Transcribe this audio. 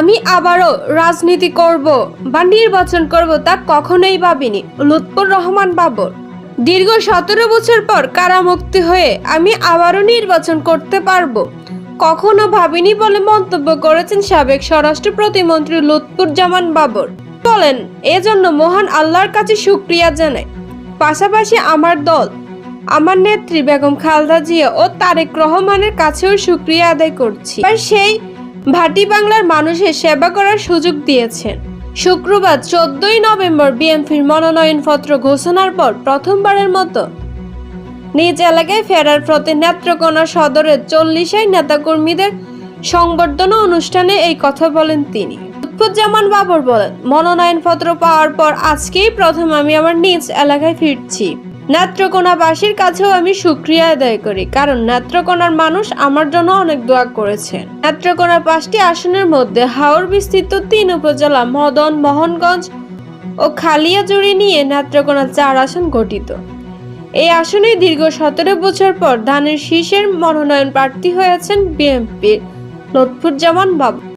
আমি আবারও রাজনীতি করব বা নির্বাচন করব তা কখনোই ভাবিনি। লুৎফর রহমান বাবর, দীর্ঘ সতেরো বছর পর কারামুক্তি হয়ে আমি আবারও নির্বাচন করতে পারব। কখনো ভাবিনি বলে মন্তব্য করেছেন সাবেক স্বরাষ্ট্র প্রতিমন্ত্রী লুৎফুর জামান বাবর। বলেন, এজন্য মহান আল্লাহর কাছে শুক্রিয়া জানাই। পাশাপাশি আমার দল, আমার নেত্রী বেগম খালদা জিয়া ও তারেক রহমানের কাছেও শুক্রিয়া আদায় করছি। সেই ভাটি বাংলার মানুষের সেবা করার সুযোগ দিয়েছেন। শুক্রবার চোদ্দই নভেম্বর বিএনপির মনোনয়নপত্র ঘোষণার পর প্রথমবারের মতো নিজ এলাকায় ফেরার প্রতি নেত্রকোনা সদরের চল্লিশাই নেতাকর্মীদের সংবর্ধনা অনুষ্ঠানে এই কথা বলেন তিনি। লুৎফুজ্জামান বাবর বলেন, মনোনয়নপত্র পাওয়ার পর আজকেই প্রথম আমি আমার নিজ এলাকায় ফিরছি। নেত্রকোনাবাসীর কাছেও আমি সুক্রিয়া আদায় করি, কারণ নেত্রকোনার মানুষ আমার জন্য অনেক দোয়া করেছেন। নেত্রকোনার পাঁচটি আসনের মধ্যে হাওর বিস্তৃত তিন উপজেলা, মদন, মোহনগঞ্জ ও খালিয়াজুড়ি নিয়ে নেত্রকোনা চার আসন গঠিত। এই আসনে দীর্ঘ সতেরো বছর পর ধানের শীষের মনোনয়ন প্রার্থী হয়েছেন বিএনপির লুৎফুজ্জামান বাবু।